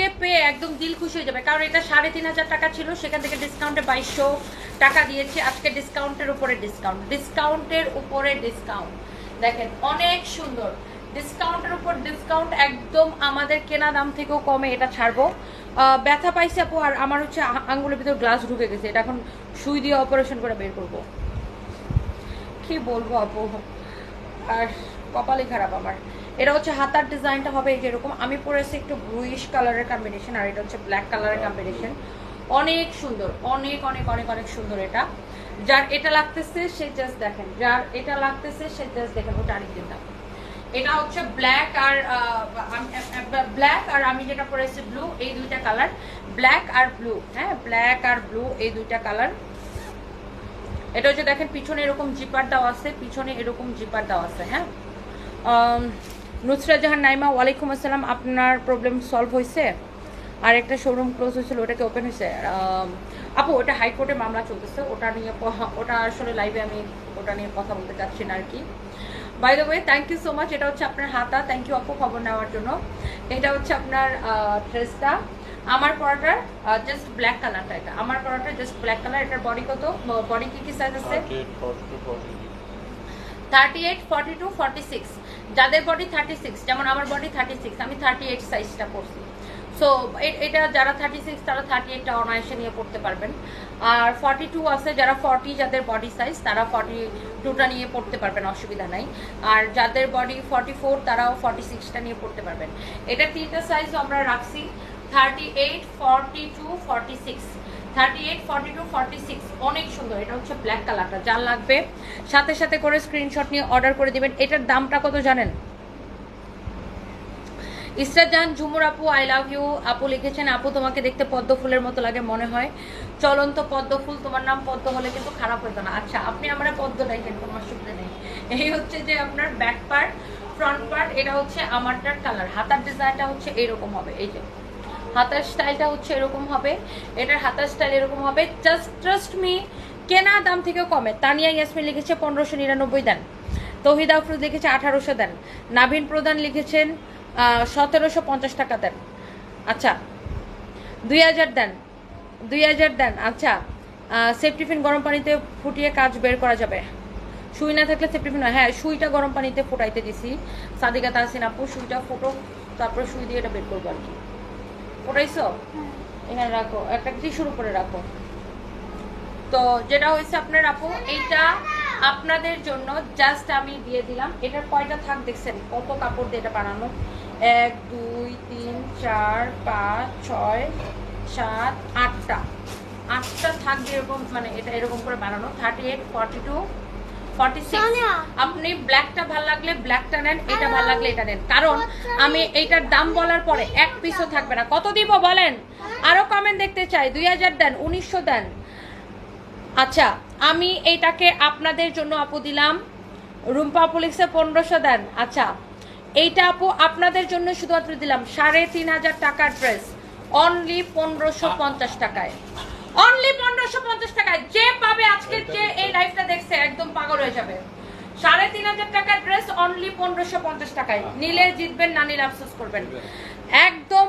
আজকে পেয়ে একদম দিল খুশি হয়ে যাবে। কারণ এটা সাড়ে তিন হাজার টাকা ছিল, সেখান থেকে ডিসকাউন্টে বাইশশো টাকা দিয়েছি। আজকে ডিসকাউন্টের উপরে ডিসকাউন্ট ডিসকাউন্টের উপরে ডিসকাউন্ট দেখেন, অনেক সুন্দর। ডিসকাউন্টের উপর ডিসকাউন্ট একদম আমাদের কেনা দাম থেকেও কমে, এটা ছাড়বো। ব্যথা পাইছে আপু, আর আমার হচ্ছে আঙ্গুলের ভিতর গ্লাস ঢুকে গেছে। এটা এখন সুই দিয়ে অপারেশন করে বের করব। কি বলব আপু? আর কপালই খারাপ আমার। এটা হচ্ছে হাতার ডিজাইনটা হবে এই যেরকম আমি পরেছি একটু ব্লুইশ কালারের কম্বিনেশন আর এটা হচ্ছে ব্ল্যাক কালারের কম্বিনেশন অনেক সুন্দর অনেক অনেক অনেক অনেক সুন্দর এটা। যার এটা লাগতেছে সে জাস্ট দেখেন যার এটা লাগতেছে সে জাস্ট দেখেন ওটা আরেকদিন দাম এটা হচ্ছে ব্ল্যাক আর ব্ল্যাক আর আমি যেটা পরেছি ব্লু এই দুইটা কালার ব্ল্যাক আর ব্লু হ্যাঁ? ব্ল্যাক আর ব্লু এই দুইটা কালার এটা হচ্ছে দেখেন পিছনে এরকম জিপার দেওয়া আছে পিছনে এরকম জিপার দেওয়া আছে হ্যাঁ? নুসরাত জাহান নাইমা ওয়ালাইকুম আসসালাম আপনার প্রবলেম সলভ হয়েছে আর একটা শোরুম ক্লোজ হয়েছিল ওটাকে ওপেন হয়েছে আপু ওটা হাইকোর্টে মামলা চলতেছে ওটা নিয়ে ওটা আসলে লাইভে আমি ওটা নিয়ে কথা বলতে চাচ্ছি না আর কি। By the way thank you so much এটা হচ্ছে আপনার হাতা থ্যাংক ইউ আপু খবর নেওয়ার জন্য। এটা হচ্ছে আপনার ড্রেসটা আমার পরাটার জাস্ট ব্ল্যাক কালারটা এটা। আমার পরাটা জাস্ট ব্ল্যাক কালার এটার বডি কত? বডি কি কি সাইজ আছে? Thirty eight forty two forty six যাদের বডি থার্টি সিক্স যেমন আমার বডি থার্টি সিক্স আমি থার্টি এইট সাইজটা পরছি। সো এটা যারা থার্টি সিক্স তারা থার্টি এইটটা অনায়াসে নিয়ে পড়তে পারবেন। আর ফর্টি টু আছে যারা ফর্টি যাদের বডি সাইজ তারা ফর্টি টুটা নিয়ে পড়তে পারবেন, অসুবিধা নাই। আর যাদের বডি ফর্টি ফোর তারাও ফর্টি সিক্সটা নিয়ে পড়তে পারবেন। এটা তিনটা সাইজ আমরা রাখছি। Thirty eight forty two forty six thirty eight forty two forty six অনেক সুন্দর। এটা হচ্ছে ব্ল্যাক কালারটা লাগবে। সাথে সাথে করে স্ক্রিনশট নিয়ে অর্ডার করে দিবেন। এটার দামটা কত জানেন? আপু আই লাভ ইউ আপু লিখেছেন, আপু, তোমাকে দেখতে পদ্ম ফুলের মতো লাগে মনে হয়। চলন্ত পদ্ম ফুল, তোমার নাম পদ্ম হলে কিন্তু খারাপ হতো না। আচ্ছা আপনি আমার পদ্ম ডাইকেন কোনো? অসুবিধা নেই। এই হচ্ছে যে আপনার ব্যাক পার্ট ফ্রন্ট পার্ট এটা হচ্ছে আমারটার কালার হাতার ডিজাইনটা হচ্ছে এইরকম হবে। এই যে হাতার স্টাইলটা হচ্ছে এরকম হবে, এটার হাতার স্টাইল এরকম হবে। জাস্ট ট্রাস্ট মি কেনা দাম থেকেও কমে। তানিয়া ইয়াসমিন লিখেছে পনেরোশো নিরানব্বই দেন। তহিদ আফরুজ লিখেছে আঠারোশো দেন। নাভিন প্রধান লিখেছেন সতেরোশো পঞ্চাশ টাকা দেন। আচ্ছা দুই হাজার দেন। দুই হাজার দেন। আচ্ছা সেফটিফিন গরম পানিতে ফুটিয়ে কাজ বের করা যাবে। সুই না থাকলে সেফটিফিন হ্যাঁ সুইটা গরম পানিতে ফোটাইতে দিছি। সাদিকা তাহসিন আপু, সুইটা ফুটো, তারপরে সুই দিয়ে এটা বের করব আর কি। ফুটাইছো এখানে রাখো, একটা টিস্যুর উপরে রাখো। তো যেটা হয়েছে আপনার আপু, এইটা আপনাদের জন্য জাস্ট আমি দিয়ে দিলাম। এটার কয়টা থাক দেখছেন? কত কাপড় দিয়ে এটা বানানো? এক, দুই, তিন, চার, পাঁচ, ছয়, সাত, আটটা। আটটা থাক এরকম মানে এটা এরকম করে বানানো। থার্টি এইট ফর্টি টু আপনি ব্ল্যাকটা ভালো লাগলে ব্ল্যাকটা নেন এটা ভালো লাগলে এটা নেন। কারণ আমি এইটার দাম বলার পরে এক পিসও থাকবে না। কত দিব বলেন? আরও কমেন্ট দেখতে চাই। দুই হাজার দেন উনিশশো দেন। আচ্ছা আমি এইটাকে আপনাদের জন্য আপু দিলাম। রুম্পা পুলিশে পনেরোশো দেন। আচ্ছা এইটা আপু আপনাদের জন্য শুধুমাত্র দিলাম। সাড়ে তিন হাজার টাকার ড্রেস অনলি পনেরোশো পঞ্চাশ টাকায়। অনলি পঞ্চাশ টাকায় যে পাবে আজকের যে এই লাইফটা দেখছে একদম পাগল হয়ে যাবে। সাড়ে তিন হাজার টাকার ড্রেস অনলি পনেরোশো পঞ্চাশ টাকায়। নিলে জিতবেন না নিলে আফসোস করবেন। একদম